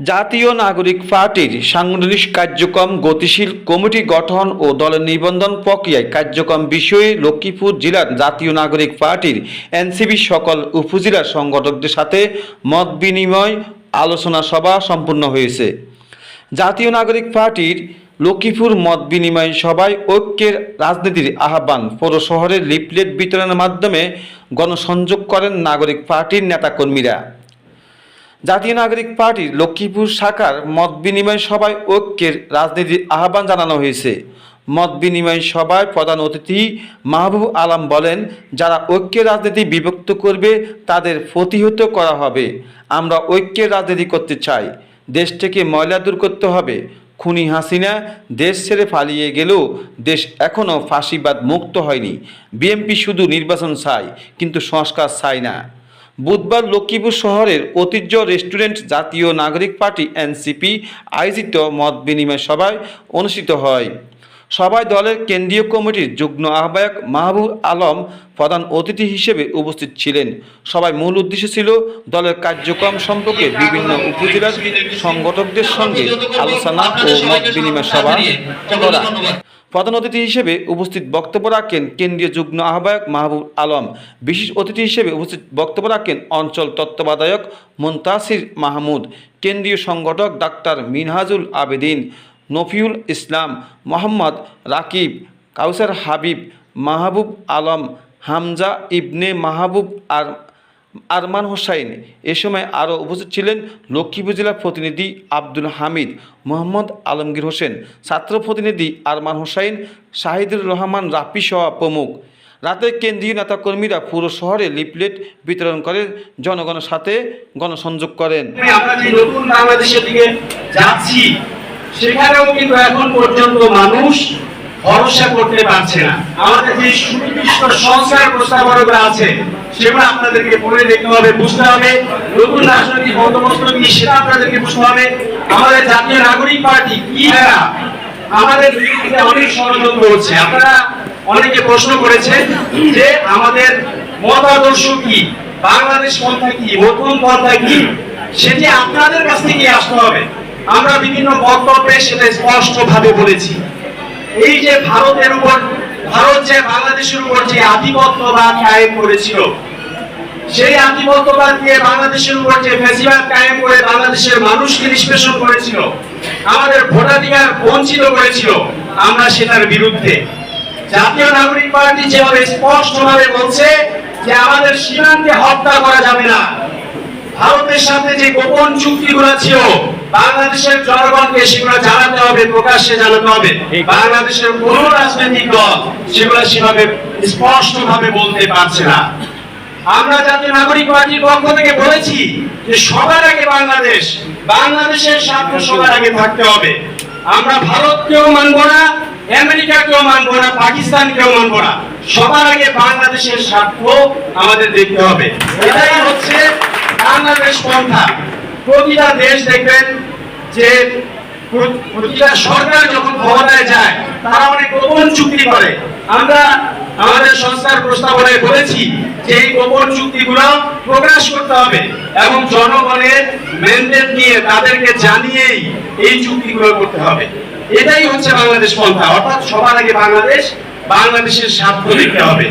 জাতীয় নাগরিক পার্টির সাংগঠনিক কার্যক্রম গতিশীল কমিটি গঠন ও দলের নিবন্ধন প্রক্রিয়ায় কার্যক্রম বিষয়ে লক্ষ্মীপুর জেলার জাতীয় নাগরিক পার্টির এনসিবি সকল উপজেলার সংগঠকদের সাথে মত বিনিময় আলোচনা সভা সম্পন্ন হয়েছে। জাতীয় নাগরিক পার্টির লক্ষ্মীপুর মত বিনিময় সভায় ঐক্যের রাজনীতির আহ্বান পৌর শহরে লিফলেট বিতরণের মাধ্যমে গণসংযোগ করেন নাগরিক পার্টির নেতাকর্মীরা। জাতীয় নাগরিক পার্টির লক্ষ্মীপুর শাখার মত বিনিময় সভায় ঐক্যের রাজনীতির আহ্বান জানানো হয়েছে। মত বিনিময় সভায় প্রধান অতিথি মাহবুব আলম বলেন, যারা ঐক্যের রাজনীতি বিভক্ত করবে, তাদের প্রতিহত করা হবে। আমরা ঐক্যের রাজনীতি করতে চাই। দেশ থেকে ময়লা দূর করতে হবে। খুনি হাসিনা দেশ ছেড়ে পালিয়ে গেলেও দেশ এখনও ফাঁসিবাদ মুক্ত হয়নি। বিএনপি শুধু নির্বাচন চায়, কিন্তু সংস্কার চায় না। বুধবার লক্ষ্মীপুর শহরের ঐতিহ্য রেস্টুরেন্ট জাতীয় নাগরিক পার্টি এনসিপি আয়োজিত মত বিনিময় সভায় অনুষ্ঠিত হয়। সভায় দলের কেন্দ্রীয় কমিটির যুগ্ম আহ্বায়ক মাহবুব আলম প্রধান অতিথি হিসেবে উপস্থিত ছিলেন। সবাই মূল উদ্দেশ্য ছিল দলের কার্যক্রম সম্পর্কে বিভিন্ন উপজেলার সংগঠকদের সঙ্গে আলোচনা ও মত বিনিময় সভা করা। প্রধান অতিথি হিসেবে উপস্থিত বক্তব্য রাখেন কেন্দ্রীয় যুগ্ম আহ্বায়ক মাহবুব আলম। বিশেষ অতিথি হিসেবে উপস্থিত বক্তব্য রাখেন অঞ্চল তত্ত্বাবধায়ক মুন্তাসির মাহমুদ। কেন্দ্রীয় সংগঠক ডাক্তার মিনহাজুল আবেদিন। নফিউল ইসলাম, মোহাম্মদ রাকিব, কাউসার হাবিব, মাহবুব আলম, হামজা ইবনে মাহবুব আর আরমান হোসাইন। এ সময় আরও উপস্থিত ছিলেন লক্ষ্মীপুর জেলার প্রতিনিধি আব্দুল হামিদ, মোহাম্মদ আলমগীর হোসেন, ছাত্র প্রতিনিধি আরমান হোসাইন, শাহিদুর রহমান রাফি সহ প্রমুখ। রাতে কেন্দ্রীয় নেতাকর্মীরা পুরো শহরে লিফলেট বিতরণ করে জনগণের সাথে গণসংযোগ করেন। আমরা যে নতুন বাংলাদেশের দিকে যাচ্ছি। সেখানেও কিন্তু এখন পর্যন্ত মানুষ ভরসা করতে পারছে না। আমাদের যে সুনির্দিষ্ট সংস্কার প্রস্তাবনাগুলো আছে, সেগুলো আপনাদেরকে পড়ে দেখতে হবে, বুঝতে হবে। নতুন রাজনৈতিক বন্দোবস্ত কি, সেটা আপনাদেরকে বুঝতে হবে। আমাদের জাতীয় নাগরিক পার্টি কি এরা আমাদের অনেক ষড়যন্ত্র হচ্ছে? আপনারা অনেকে প্রশ্ন করেছেন যে আমাদের মতাদর্শ কি, বাংলাদেশ পন্থা কি, নতুন পন্থা কি, সেটি আপনাদের কাছ থেকে আসতে হবে। আমরা বিভিন্ন বক্তব্যে সেটা স্পষ্ট ভাবে বলেছি। এই যে ভারতের উপর, ভারত যে বাংলাদেশের উপর যে আধিপত্যবাদ কায়েম করেছিল, সেই আধিপত্যবাদ দিয়ে বাংলাদেশের উপর যে ফেসিবাদ কায়েম করে বাংলাদেশের মানুষকে নিষ্পেষণ করেছিল, আমাদের ভোটাধিকার বঞ্চিত করেছিল, আমরা সেটার বিরুদ্ধে। জাতীয় নাগরিক পার্টি যেভাবে স্পষ্টভাবে বলছে যে আমাদের সীমান্তে হত্যা করা যাবে না সাথে যে গোপন চুক্তিগুলো ছিল বাংলাদেশের জনগণকে সেগুলো জানাতে হবে প্রকাশ্যে জানাতে হবে। বাংলাদেশের কোন রাজনৈতিক দল সেগুলো সেভাবে স্পষ্ট ভাবে বলতে পারছে না। আমরা জাতীয় নাগরিক পার্টির পক্ষ থেকে বলেছি যে সবার আগে বাংলাদেশ বাংলাদেশের স্বার্থ সবার আগে থাকতে হবে। আমরা ভারতকেও মানব না আমেরিকাকেও মানব না পাকিস্তানকেও মানব না। সবার আগে বাংলাদেশের স্বার্থ আমাদের দেখতে হবে। এটাই হচ্ছে বাংলাদেশ পন্থা। প্রতিটা দেশ দেখবেন যে প্রতিটা সরকার যখন ক্ষমতায় যায়, তারা অনেক গোপন চুক্তি করে। আমরা আমাদের সংস্কার প্রস্তাবনায় বলেছি যে এই গোপন চুক্তিগুলো প্রকাশ করতে হবে এবং জনগণের ম্যান্ডেট নিয়ে তাদেরকে জানিয়েই এই চুক্তিগুলো করতে হবে। এটাই হচ্ছে বাংলাদেশ পন্থা। অর্থাৎ সবার আগে বাংলাদেশ, বাংলাদেশের স্বার্থ দেখতে হবে।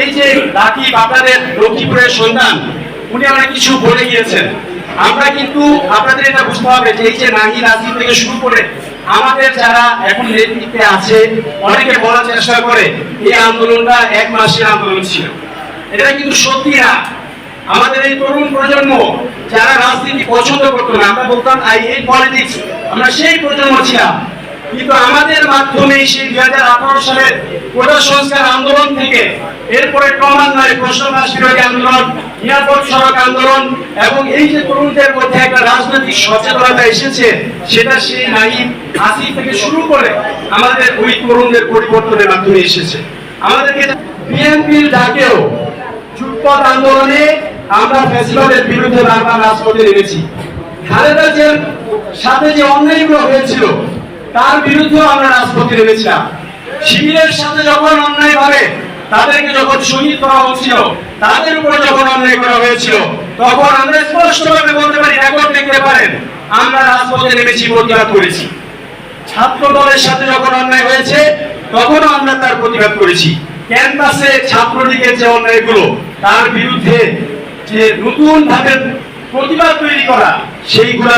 এই যে রাকিব আপনাদের লক্ষ্মীপুরের সন্তান উনি অনেক কিছু বলে গিয়েছেন। আমরা কিন্তু আপনাদের এটা বুঝতে হবে যে এই যে নাহি রাজনীতি থেকে শুরু করে আমাদের যারা এখন নেতৃত্বে আছে, অনেকে বলার চেষ্টা করে, এই আন্দোলনটা এক মাসের আন্দোলন ছিল। এটা কিন্তু সত্যি না। আমাদের এই তরুণ প্রজন্ম যারা রাজনীতি পছন্দ করতো না, আমরা বলতাম, আই এই পলিটিক্স। আমরা সেই প্রজন্ম ছিলাম। কিন্তু আমাদের মাধ্যমে সেই দুই হাজার আঠারো সালের কোটা সংস্কার আন্দোলন থেকে, এরপরে ক্রমান্বয়ে প্রশ্নবাস বিরোধী আন্দোলন, নিরাপদ সড়ক আন্দোলন এবং এই যে তরুণদের মধ্যে একটা রাজনৈতিক সচেতনতা এসেছে, সেটা সেই নাহিদ আসি থেকে শুরু করে আমাদের ওই তরুণদের পরিবর্তনের মাধ্যমে এসেছে। আমাদেরকে বিএনপির ডাকেও যুগপথ আন্দোলনে আমরা ফ্যাসিবাদের বিরুদ্ধে বারবার রাজপথে নেমেছি। খালেদা জিয়ার সাথে যে অন্যায়গুলো হয়েছিল তার বিরুদ্ধেও আমরা রাজপথে নেমেছিলাম। শিবিরের সাথে যখন অন্যায় ভাবে, তাদেরকে যখন শহীদ করা হচ্ছিল, তাদের উপরে যখন অন্যায় করা হয়েছিল, তখন আমরা স্পষ্টভাবে বলতে পারি রেকর্ড দেখতে পারেন। আমরা রাজপথে নেমেছি, প্রতিবাদ করেছি। ছাত্র দলের সাথে যখন অন্যায় হয়েছে, তখনও আমরা তার প্রতিবাদ করেছি। ক্যাম্পাসে ছাত্রলীগের যে অন্যায়গুলো, তার বিরুদ্ধে যে নতুন ভাবে প্রতিবাদ তৈরি করা, সেইগুলা